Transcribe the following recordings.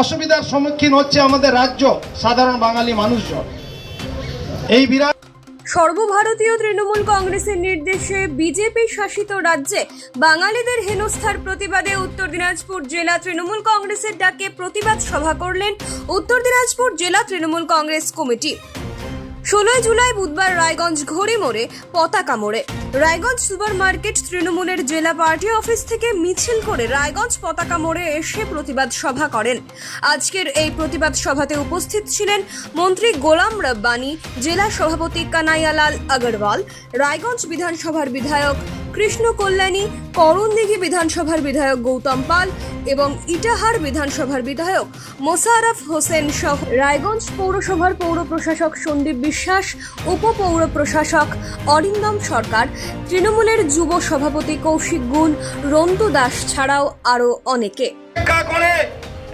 অসুবিধার সম্মুখীন হচ্ছে আমাদের রাজ্য সাধারণ বাঙালি মানুষজন। এই বিরাট সর্বভারতীয় তৃণমূল কংগ্রেসের নির্দেশে বিজেপি শাসিত রাজ্যে বাঙালিদের হেনস্থার প্রতিবাদে উত্তর দিনাজপুর জেলা তৃণমূল কংগ্রেসের ডাকে প্রতিবাদ সভা করলেন উত্তর দিনাজপুর জেলা তৃণমূল কংগ্রেস কমিটি। ষোলোই জুলাই বুধবার রায়গঞ্জ ঘড়ি মোড়ে পতাকা মোড়ে। রায়গঞ্জ সুপার মার্কেট তৃণমূলের জেলা পার্টি অফিস থেকে মিছিল করে রায়গঞ্জ পতাকা মোড়ে এসে প্রতিবাদ সভা করেন। আজকের এই প্রতিবাদ সভাতে উপস্থিত ছিলেন মন্ত্রী গোলাম রব্বানি, জেলা সভাপতি কানাইয়ালাল আগরওয়াল, রায়গঞ্জ বিধানসভার বিধায়ক কৃষ্ণ কল্যাণী করণদিঘি বিধানসভার বিধায়ক গৌতম পাল এবং ইটাহার বিধানসভার বিধায়ক মোশাররফ হোসেন সহ রায়গঞ্জ পৌরসভার পৌর প্রশাসক সন্দীপ বিশ্বাস উপপৌর প্রশাসক অরিন্দম সরকার, তৃণমূলের যুব সভাপতি কৌশিক গুণ রন্তু দাস ছাড়াও আরও অনেকে।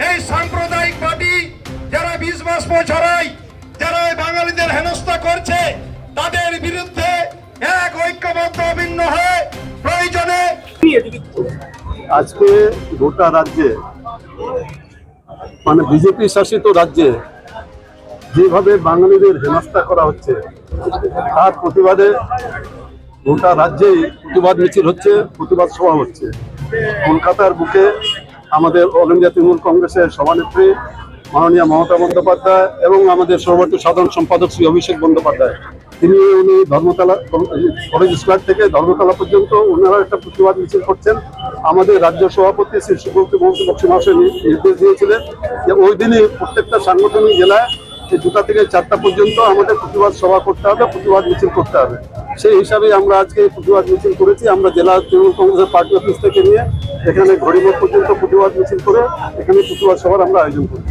এই সাম্প্রদায়িক পার্টি যারা বিষ যারা বাঙালিদের হেনস্থা করছে, তাদের বিরুদ্ধে এক ঐক্যবদ্ধ অভিন্ন হয়ে প্রয়োজনে আজকে গোটা রাজ্যে মানে বিজেপি শাসিত রাজ্যে যেভাবে বাঙালিদের হেনস্থা করা হচ্ছে, তার প্রতিবাদে গোটা রাজ্যেই প্রতিবাদ মিছিল হচ্ছে, প্রতিবাদ সভা হচ্ছে। কলকাতার বুকে আমাদের অল ইন্ডিয়া তৃণমূল কংগ্রেসের সভানেত্রী মাননীয় মমতা বন্দ্যোপাধ্যায় এবং আমাদের সর্বোচ্চ সাধারণ সম্পাদক শ্রী অভিষেক বন্দ্যোপাধ্যায়। তিনি উনি ধর্মতলা, কলেজ স্কোয়ার থেকে ধর্মতলা পর্যন্ত ওনারা একটা প্রতিবাদ মিছিল করছেন। আমাদের রাজ্য সভাপতি শ্রী সুব্রত বক্সী মহাশয় নির্দেশ দিয়েছিলেন যে ওই দিনই প্রত্যেকটা সাংগঠনিক জেলায় দুটা থেকে চারটা পর্যন্ত আমাদের প্রতিবাদ সভা করতে হবে, প্রতিবাদ মিছিল করতে হবে। সেই হিসাবে আমরা আজকে প্রতিবাদ মিছিল করেছি। আমরা জেলা তৃণমূল কংগ্রেসের পার্টি অফিস থেকে নিয়ে এখানে ঘড়িমোড় পর্যন্ত প্রতিবাদ মিছিল করে এখানে প্রতিবাদ সভার আমরা আয়োজন করি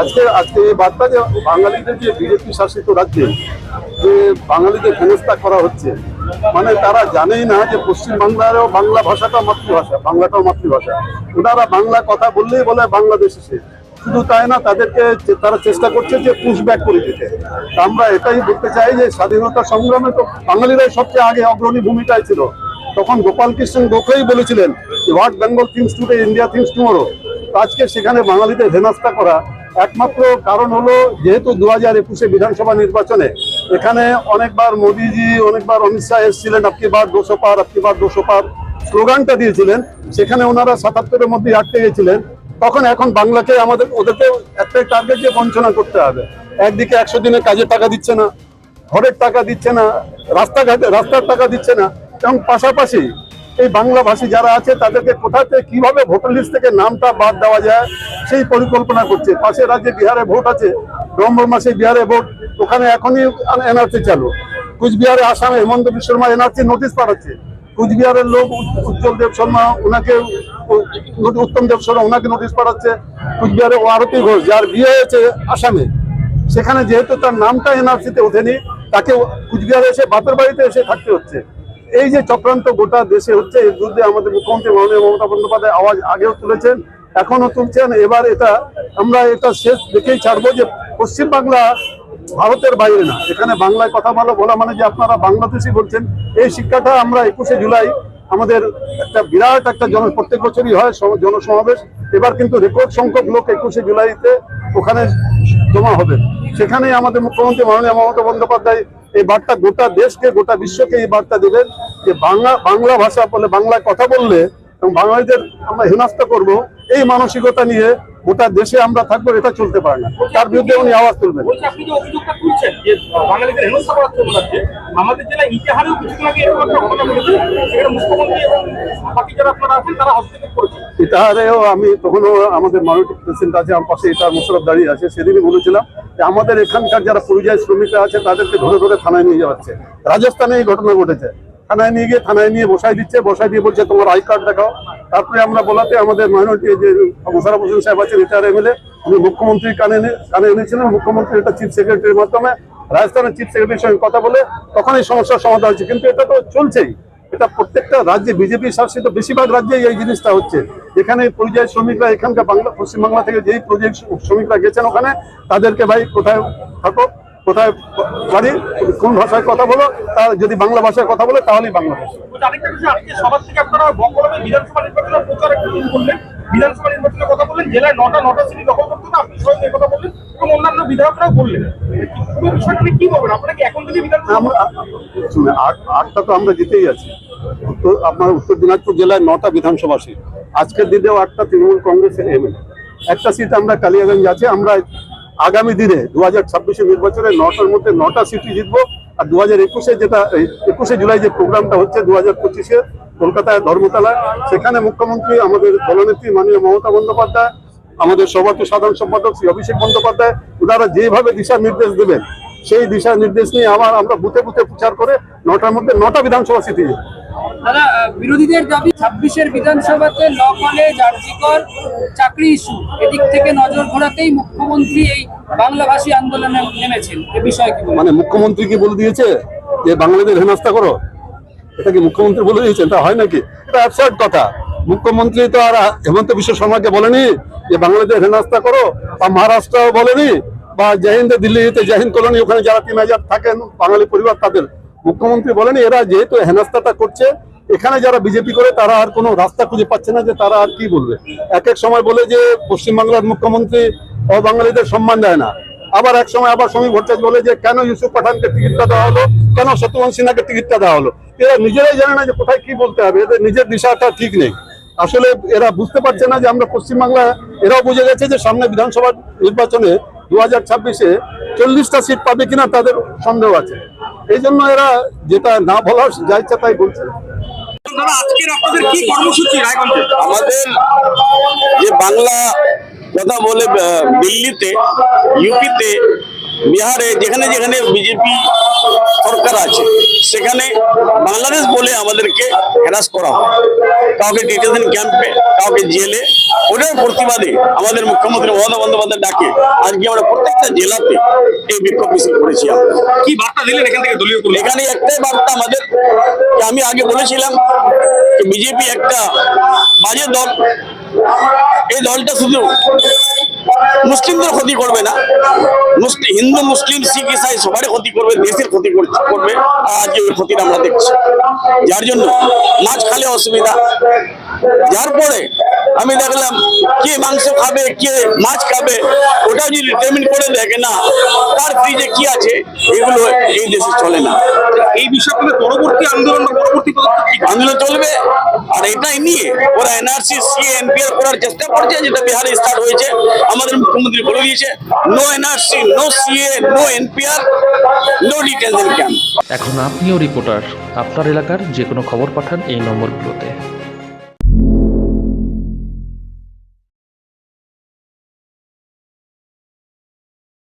আজকে আজকে এই বার্তা যে বাঙালিদের যে বিজেপি শাসিত রাজ্যে যে বাঙালিদের হেনস্থা করা হচ্ছে মানে তারা জানেই না যে পশ্চিম বাংলারও বাংলা ভাষাটা মাতৃভাষা, বাংলাটাও মাতৃভাষা। ওনারা বাংলা কথা বললেই বলে বাংলাদেশ এসে। শুধু তাই না, তাদেরকে তারা চেষ্টা করছে যে পুশ ব্যাক করে দিতে। আমরা এটাই বলতে চাই যে স্বাধীনতা সংগ্রামে তো বাঙালিরাই সবচেয়ে আগে অগ্রণী ভূমিকায় ছিল। তখন গোপাল কৃষ্ণ গোখলেই বলেছিলেন what Bengal thinks today India thinks tomorrow আজকে সেখানে বাঙালিদের হেনস্থা করা একমাত্র কারণ হলো, যেহেতু দু হাজার একুশে বিধানসভা নির্বাচনে এখানে অনেকবার মোদিজি, অনেকবার অমিত শাহ এসেছিলেন আপকি বার দুশো পার আপকি বার দুশো পার স্লোগানটা দিয়েছিলেন, সেখানে ওনারা সাতাত্তরের মধ্যে আটকে গেছিলেন। তখন এখন বাংলাকে আমাদের, ওদেরকে একটাই টার্গেট দিয়ে বঞ্চনা করতে হবে। একদিকে একশো দিনে কাজের টাকা দিচ্ছে না, ঘরের টাকা দিচ্ছে না, রাস্তাঘাটে, রাস্তার টাকা দিচ্ছে না, এবং পাশাপাশি এই বাংলা ভাষী যারা আছে, তাদেরকে কোথাতে কীভাবে ভোটার লিস্ট থেকে নামটা বাদ দেওয়া যায়, সেই পরিকল্পনা করছে। পাশের রাজ্যে বিহারে ভোট আছে, নভেম্বর মাসে বিহারে ভোট ওখানে এখনই এনআরসি চালু। কুচবিহারে, আসামে হেমন্ত বিশ্ব শর্মা এনআরসি নোটিশ পাঠাচ্ছে। কুচবিহারের লোক উজ্জ্বল দেব শর্মা ওনাকে উত্তম দেব শর্মা ওনাকে নোটিশ পাঠাচ্ছে। কুচবিহারে ও আরতি ঘোষ, যার বিয়ে হয়েছে আসামে, সেখানে যেহেতু তার নামটা এনআরসিতে ওঠেনি, তাকে কুচবিহারে এসে বাপের বাড়িতে এসে থাকতে হচ্ছে। এই যে চক্রান্ত গোটা দেশে হচ্ছে, এর বিরুদ্ধে আমাদের মুখ্যমন্ত্রী মাননীয় মমতা বন্দ্যোপাধ্যায় আওয়াজ আগেও তুলেছেন এখনও তুলছেন। এবার এটা আমরা এটা শেষ দেখেই ছাড়বো যে পশ্চিমবাংলা ভারতের বাইরে না। এখানে বাংলায় কথা বলা বলা মানে যে আপনারা বাংলাদেশি বলছেন, এই শিক্ষাটা আমরা একুশে জুলাই আমাদের একটা বিরাট একটা জন, প্রত্যেক বছরই হয় জনসমাবেশ। এবার কিন্তু রেকর্ড সংখ্যক লোক একুশে জুলাইতে ওখানে জমা হবে। সেখানেই আমাদের মুখ্যমন্ত্রী মাননীয় মমতা বন্দ্যোপাধ্যায় এই বার্তা গোটা দেশকে, গোটা বিশ্বকে এই বার্তা দেবেন যে বাংলা বাংলা ভাষা বলে বাংলায় কথা বললে এবং বাঙালিদের আমরা হেনস্থা করব, এই মানসিকতা নিয়ে গোটা দেশে আমরা থাকব এটা চলতে পারে না। তার বিরুদ্ধে উনি আওয়াজ তুলবেন। ইতাহারেও আমি তখনও আমাদের মাননীয় প্রেসিডেন্ট আছে আমার পাশে ইতাহার মুশরফ দাঁড়িয়ে আছে সেদিনই বলেছিলাম যে আমাদের এখানকার যারা পরিযায়ী শ্রমিকরা আছে তাদেরকে ধরে ধরে থানায় নিয়ে যাওয়া হচ্ছে। রাজস্থানে এই ঘটনা ঘটেছে। থানায় নিয়ে গিয়ে থানায় নিয়ে বসাই দিচ্ছে বসাই দিয়ে বলছে, তোমার আই কার্ড দেখাও। তারপরে আমরা বলাতে আমাদের মাইনরিটি যে মোশারফ হোসেন সাহেব আছেন রিটায়ার এমএলএ উনি মুখ্যমন্ত্রীর কানে কানে এনেছিলেন। মুখ্যমন্ত্রী এটা চিফ সেক্রেটারির মাধ্যমে রাজস্থানের চিফ সেক্রেটারির সঙ্গে কথা বলে তখন এই সমস্যার সমাধান হচ্ছে। কিন্তু এটা তো চলছেই। এটা প্রত্যেকটা রাজ্যে, বিজেপি শাসিত বেশিরভাগ রাজ্যে এই জিনিসটা হচ্ছে। এখানে পরিযায়ী শ্রমিকরা, এখানকার বাংলা, পশ্চিমবাংলা থেকে যেই পরিযায়ী শ্রমিকরা গেছেন ওখানে, তাদেরকে ভাই কোথায় থাকো? কোথায় বাড়ি কোন ভাষায় কথা বলো তার যদি বাংলা ভাষায় কথা বলে তাহলেই বাংলা ভাষা। সবার থেকে আপনারা বিধানসভা প্রচার একটু শুরু করলেন বিধানসভা নির্বাচনের কথা বললেন জেলায় নটা নটা সিটি দখল করতে হবে আপনি স্বয়ং কথা বললেন এবং অন্যান্য বিধায়করাও বললেন। পুরো বিষয়টা নিয়ে কি বলবেন? এখন যদি বিধানসভা আমরা আটটা তো আমরা জিতেই আছি। উত্তর আপনার উত্তর দিনাজপুর জেলায় নটা বিধানসভা সিট। আজকের দিনেও আটটা তৃণমূল কংগ্রেসের এমএলএ। একটা সিট আমরা কালিয়াগঞ্জ আছে আমরা আগামী দিনে দু হাজার ছাব্বিশের নির্বাচনে নটার মধ্যে নটা সিটই জিতবো আর দু হাজার একুশে যেটা একুশে জুলাই যে প্রোগ্রামটা হচ্ছে দু হাজার পঁচিশে কলকাতায় ধর্মতলায়, সেখানে মুখ্যমন্ত্রী আমাদের দলনেত্রী মাননীয় মমতা বন্দ্যোপাধ্যায়, আমাদের সভাপতি সাধারণ সম্পাদক শ্রী অভিষেক বন্দ্যোপাধ্যায়, ওনারা যেভাবে দিশা নির্দেশ দেবেন, সেই দিশা নির্দেশ নিয়ে আবার আমরা বুথে বুথে প্রচার করে নটার মধ্যে নটা বিধানসভা সিটি দাদা বিরোধীদের দাবি, ছাব্বিশের বিধানসভাতে ল কলেজ চাকরি ইস্যু। এদিক থেকে নজর ঘোরাতেই মুখ্যমন্ত্রী এই বাংলাভাষী আন্দোলনে নেমেছেন। এ বিষয়ে কি মানে মুখ্যমন্ত্রী কি বলে দিয়েছে যে বাংলাদেশ হেনস্থা করো? এটা কি মুখ্যমন্ত্রী বলে দিয়েছেন তা হয় নাকি? এটা অ্যাবসার্ড কথা। মুখ্যমন্ত্রী তো আর হেমন্ত বিশ্ব শর্মাকে বলেনি যে বাংলাদেশ হেনস্থা করো, বা মহারাষ্ট্রও বলেনি, বা জাহিন্দে দিল্লিতে জাহিন্দ কলোনি, ওখানে যারা তিন হাজার থাকেন, বাঙালি পরিবার তাদের। মুখ্যমন্ত্রী বলেনি, এরা যেহেতু হেনস্থাটা করছে এখানে যারা বিজেপি করে, তারা আর কোনো রাস্তা খুঁজে পাচ্ছে না যে তারা আর কি বলবে। এক এক সময় বলে যে পশ্চিমবাংলার মুখ্যমন্ত্রী অবাঙালিদের সম্মান দেয় না। আবার এক সময় আবার সমী ভট্টাচার্য বলে যে, কেন ইউসুফ পাঠানকে টিকিটটা দেওয়া হলো? কেন শত্রুঘ্ন সিনহাকে টিকিটটা দেওয়া হলো? এরা নিজেরাই জানে না যে কোথায় কি বলতে হবে। এদের নিজের দিশাটা ঠিক নেই। আসলে এরা বুঝতে পারছে না যে, আমরা পশ্চিমবাংলা এরাও বুঝে গেছে যে, সামনে বিধানসভা নির্বাচনে দু হাজার ছাব্বিশে চল্লিশটা সিট পাবে কিনা তাদের সন্দেহ আছে। এই জন্য এরা যেটা না বলার, যা ইচ্ছা তাই বলছে। আজকের আপনাদের কি কর্মসূচি রায়গঞ্জে? আমাদের যে বাংলা কথা বলে দিল্লিতে, ইউপিতে, বিহারে, যেখানে যেখানে বিজেপি সরকার আছে, সেখানে বাংলাদেশ বলে আমাদেরকে হ্যারাস করা হয়। কাউকে ডিটেনশন ক্যাম্পে কাউকে জেলে ওটার প্রতিবাদে আমাদের মুখ্যমন্ত্রী মমতা বন্দ্যোপাধ্যায় ডাকে। আজকে আমরা প্রত্যেকটা জেলাতে এই বিক্ষোভ মিছিল করেছি আমরা। কি বার্তা দিলেন এখান থেকে দলীয় এখানে একটাই বার্তা আমাদের আমি আগে বলেছিলাম যে বিজেপি একটা বাজে দল। এই দলটা শুধু মুসলিমদের ক্ষতি করবে না মুসলিম হিন্দু, মুসলিম, শিখ, ইসাই, সবারই ক্ষতি করবে, দেশের ক্ষতি কর- করবে, আজকে ওই ক্ষতিটা আমরা দেখছি। যার জন্য মাছ খালে অসুবিধা। যার পরে আমি দেখলাম কে মাংস খাবে কে মাছ খাবে ওটা যদি ডিটারমিন করে দেখে না তার ফ্রিজে কি আছে এগুলো এই দেশে চলে না। এই বিষয়গুলো পরবর্তী আন্দোলন পরবর্তী আন্দোলন চলবে আর এটাই নিয়ে ওরা এনআরসি সি এনপিআর করার চেষ্টা করছে যেটা বিহারে স্টার্ট হয়েছে আমাদের মুখ্যমন্ত্রী বলে দিয়েছে no NRC no CA no NPR no detention camp এখন আপনিও রিপোর্টার আপনার এলাকার যে কোনো খবর পাঠান এই নম্বরগুলোতে।